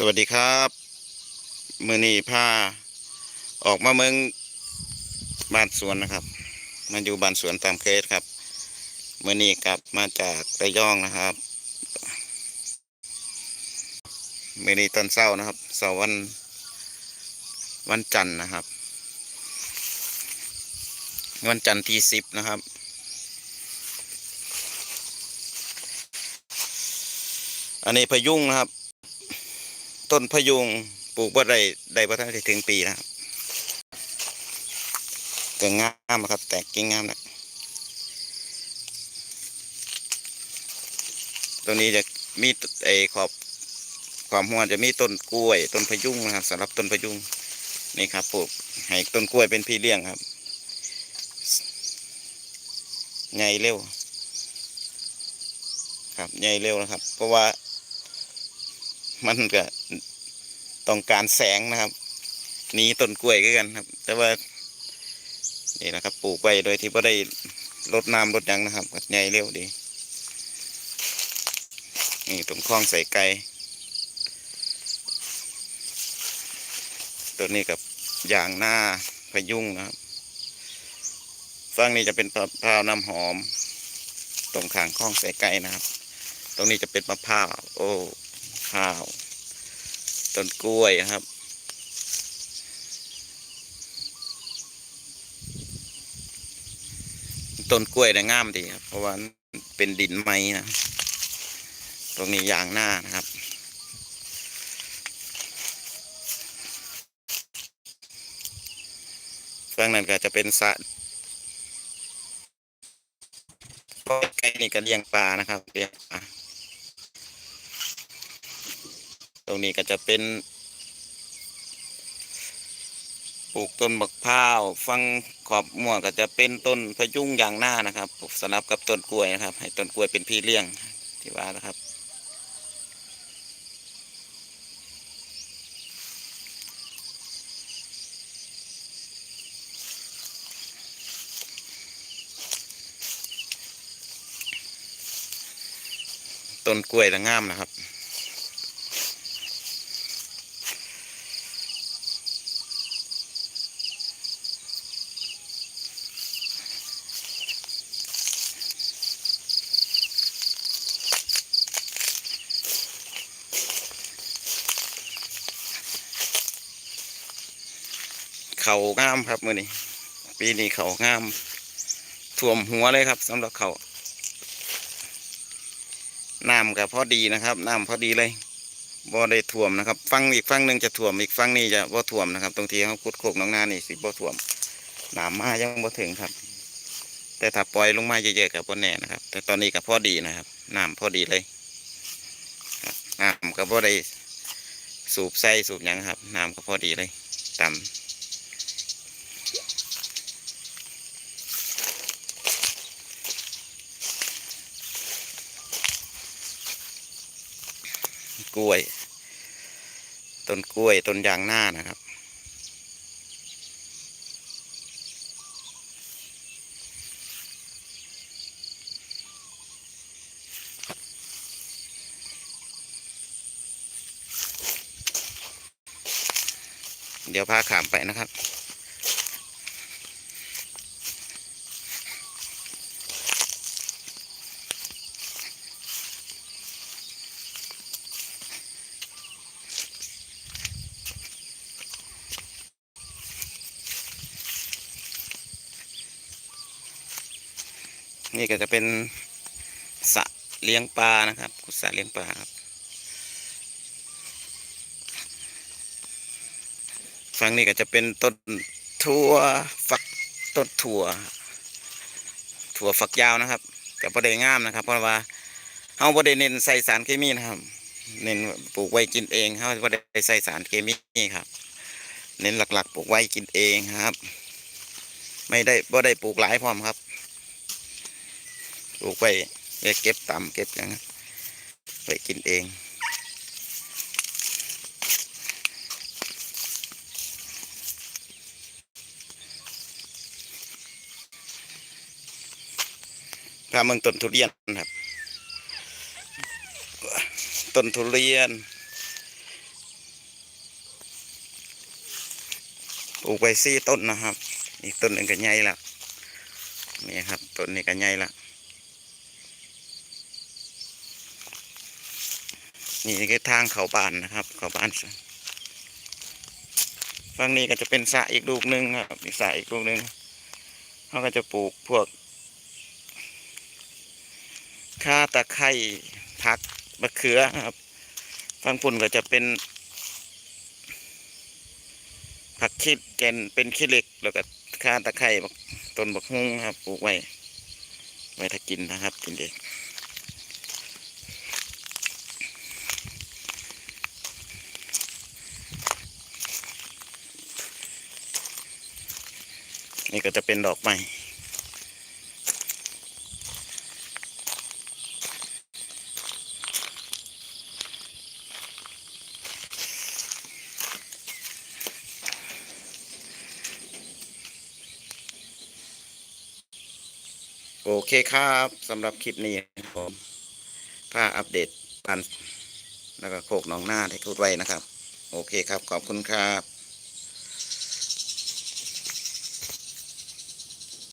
สวัสดีครับมือนี้พาออกมาเมืองบ้านสวนนะครับ มาอยู่บ้านสวนตามเคสครับมือนีกลับมาจากระยองนะครับมือนีตอนเช้านะครับเสาร์วันวันจันทร์นะครับ วันจันทร์ที่สิบนะครับอันนี้พยุงนะครับ ต้นพะยุงปลูกบ่ได้ได้บ่ทันได้ถึงปีนะครับก็งามนะครับ แตกกิ่งงามนะตัวนี้จะมีไอขอบความหัวจะมีต้นกล้วย ต้นพะยุงนะครับสำหรับต้นพะยุงนี่ครับปลูกให้ต้นกล้วยเป็นพี่เลี้ยงครับใหญ่เร็ว ครับใหญ่เร็วนะครับ เพราะว่า มันก็ต้องการแสงนะครับหนีต้นกล้วยกันครับ แต่ว่านี่นะครับ ปลูกไว้โดยที่ไม่ได้รดน้ำรดยังนะครับก็ใหญ่เร็วดี นี่ตรงคลองใส่ไก่ตัวนี้กับอย่างหน้าพยุงนะครับฝั่งนี้จะเป็นมะพร้าวน้ำหอม ตรงขางคลองใส่ไก่นะครับ ตรงนี้จะเป็นมะพร้าวโอ้ ข้าว ต้นกล้วยครับ ต้นกล้วยเนี่ยงามดีครับ เพราะว่าเป็นดินไม้นะ ตรงนี้ยางหน้านะครับฝั่งนั้นก็จะเป็นสระใกล้นี่ก็เลี้ยงปลานะครับเลี้ยงปลา ตรงนี้ก็จะเป็น ปลูกต้นบักพร้าวฟังขอบม่วงก็จะเป็นต้นพะยุงอย่างหน้านะครับปลูกสลับกับต้นกล้วยนะครับ ให้ต้นกล้วยเป็นพี่เลี้ยงที่ว่านะครับต้นกล้วยละงามนะครับ เขางามครับมือนี้ปีนี้เขางามท่วมหัวเลยครับสำหรับเขาน้ำกับพอดีนะครับน้ำพอดีเลยบ่ได้ท่วมนะครับ ฟังอีกฟังหนึ่งจะท่วมอีกฟังนี้จะบ่ท่วมนะครับ ตรงที่เขาขุดโคกน้องนานี่สิบ่ท่วมน้ำมายังบ่ถึงครับ แต่ถ้าปล่อยลงมาเยอะๆกับบ่แน่นะครับ แต่ตอนนี้กับพอดีนะครับน้ำพอดีเลยน้ำกับบ่ได้สูบใส่สูบยังครับน้ำก็พอดีเลยต่ำ กล้วย ต้นกล้วยต้นยางหน้านะครับ เดี๋ยวพาขามไปนะครับ นี่ก็จะเป็นสระเลี้ยงปลานะครับสระเลี้ยงปลาครับ ฝั่งนี้ก็จะเป็นต้นถั่วฝักต้นถั่ว ถั่วฝักยาวนะครับกับประเดงามนะครับ เพราะว่าเฮาประเด็นเน้นใส่สารเคมีนะครับ เน้นปลูกไว้กินเองเฮาประเด็นใส่สารเคมีครับ เน้นหลักๆ ปลูกไว้กินเองครับ ไม่ได้บ่ได้ปลูกหลายพร้อมครับ ปลูกไว้ไปเก็บต่ำเก็บอย่างนั้ไปกินเองพาเมืองต้นทุเรียนครับ ต้นทุเรียนปลูกไปซี่ต้นนะครับ อีกต้นหนึ่งก็ใหญ่ละนี่ครับต้นนี้ก็ใหญ่ละ นี่คือทางเขาบ้านนะครับ เขาบ้านฝั่งนี้ก็จะเป็นสระอีกลูกหนึ่งครับอีกสระอีกลูกหนึ่งเขาก็จะปลูกพวกข่าตะไคร้ผักมะเขือครับฝั่งปุ่นก็จะเป็น ผักขี้แกนเป็นขี้เหล็กแล้วก็ข่าตะไคร้ต้นบักฮุ้งครับปลูกไว้ไว้ถ้ากินนะครับกินเด็ก นี่ก็จะเป็นดอกไม้โอเคครับสำหรับคลิปนี้ผมพาอัปเดตปันแล้วก็โคกหนองหน้าที่พูดไว้นะครับ โอเคครับ ขอบคุณครับ